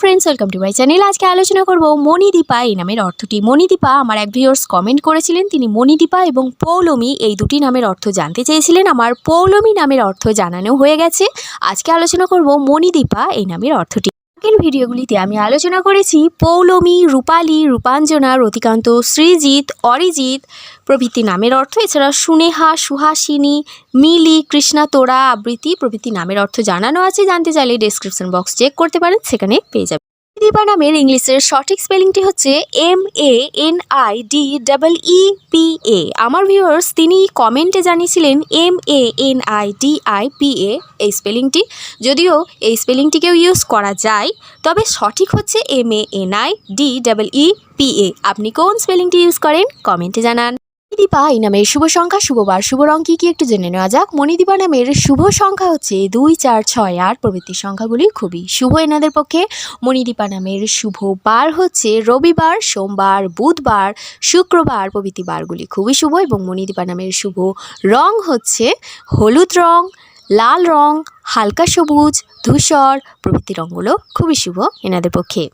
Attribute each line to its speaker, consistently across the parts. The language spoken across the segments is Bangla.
Speaker 1: Friends welcome to my channel আজকে আলোচনা করব মণিদীপা এই নামের অর্থটি। মণিদীপা আমার এক ভিউয়ার্স কমেন্ট করেছিলেন, তিনি মণিদীপা এবং পৌলমী এই দুটি নামের অর্থ জানতে চেয়েছিলেন। আমার পৌলমী নামের অর্থ জানানো হয়ে গেছে। আজকে আলোচনা করব মণিদীপা এই নামের অর্থটি। আগের ভিডিওগুলিতে আমি আলোচনা করেছি পৌলমী, রূপালী, রূপাঞ্জনা, রতিকান্ত, শ্রীজিৎ, অরিজিৎ, প্রভৃতি নামের অর্থ, এছাড়া সুনেহা, সুহাসিনী, মিলি, কৃষ্ণা তোড়া আবৃত্তি প্রভৃতি নামের অর্থ জানানো আছে। জানতে চাইলে ডেসক্রিপশন বক্স চেক করতে পারেন, সেখানে পেয়ে যাবেন। দীপা নামের ইংলিশের সঠিক স্পেলিংটি হচ্ছে M A N I D double E P A আমার ভিউয়ার্স তিনি কমেন্টে জানিয়েছিলেন M A N I D I P A এই স্পেলিংটি। যদিও এই স্পেলিংটিকেও ইউজ করা যায়, তবে সঠিক হচ্ছে M A N I D double E P A আপনি কোন স্পেলিংটি ইউজ করেন, কমেন্টে জানান। মণিদীপা এই নামের শুভ সংখ্যা, শুভবার। শুভ রং কী কী একটু জেনে নেওয়া যাক। মণিদীপা নামের শুভ সংখ্যা হচ্ছে দুই, চার, ছয়, আট প্রভৃতি সংখ্যাগুলি খুবই শুভ এনাদের পক্ষে। মণিদীপা নামের শুভ বার হচ্ছে রবিবার, সোমবার, বুধবার, শুক্রবার প্রভৃতি বারগুলি খুবই শুভ এবং মণিদীপা নামের শুভ রং হচ্ছে হলুদ রং, লাল রং, হালকা সবুজ, ধূসর প্রভৃতি রঙগুলো খুবই শুভ এনাদের পক্ষে।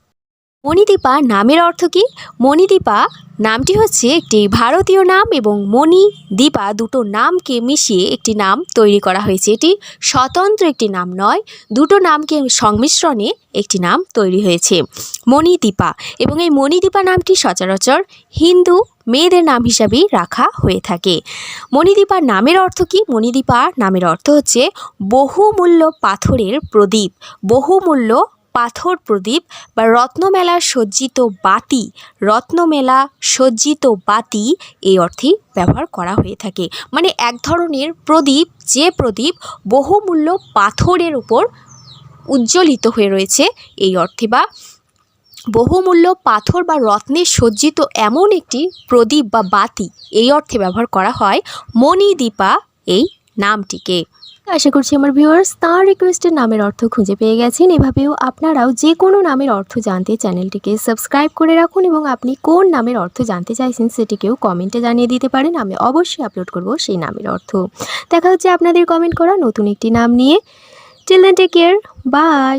Speaker 1: মণিদীপা নামের অর্থ কী? মণিদীপা নামটি হচ্ছে একটি ভারতীয় নাম এবং মণি দীপা দুটো নামকে মিশিয়ে একটি নাম তৈরি করা হয়েছে। এটি স্বতন্ত্র একটি নাম নয়, দুটো নামকে সংমিশ্রণে একটি নাম তৈরি হয়েছে। মণিদীপা এবং এই মণিদীপা নামটি সচরাচর হিন্দু মেয়েদের নাম হিসাবেই রাখা হয়ে থাকে। মণিদীপার নামের অর্থ কী? মণিদীপা নামের অর্থ হচ্ছে বহুমূল্য পাথরের প্রদীপ, বহুমূল্য পাথর প্রদীপ বা রত্নমেলা সজ্জিত বাতি। রত্নমেলা সজ্জিত বাতি এই অর্থেই ব্যবহার করা হয়ে থাকে। মানে এক ধরনের প্রদীপ, যে প্রদীপ বহুমূল্য পাথরের উপর উজ্জ্বলিত হয়ে রয়েছে এই অর্থে বা বহুমূল্য পাথর বা রত্নে সজ্জিত এমন একটি প্রদীপ বা বাতি এই অর্থে ব্যবহার করা হয়। মণিদীপা এই নামটিকে। আশা করছি আমার ভিউয়ার্স তার রিকোয়েস্টের নামের অর্থ খুঁজে পেয়ে গেছেন। এভাবেও আপনারাও যে কোনো নামের অর্থ জানতে চ্যানেলটিকে সাবস্ক্রাইব করে রাখুন এবং আপনি কোন নামের অর্থ জানতে চাইছেন সেটিকেও কমেন্টে জানিয়ে দিতে পারেন। আমি অবশ্যই আপলোড করব সেই নামের অর্থ। দেখা হচ্ছে আপনাদের কমেন্ট করা নতুন একটি নাম নিয়ে। Till then take care bye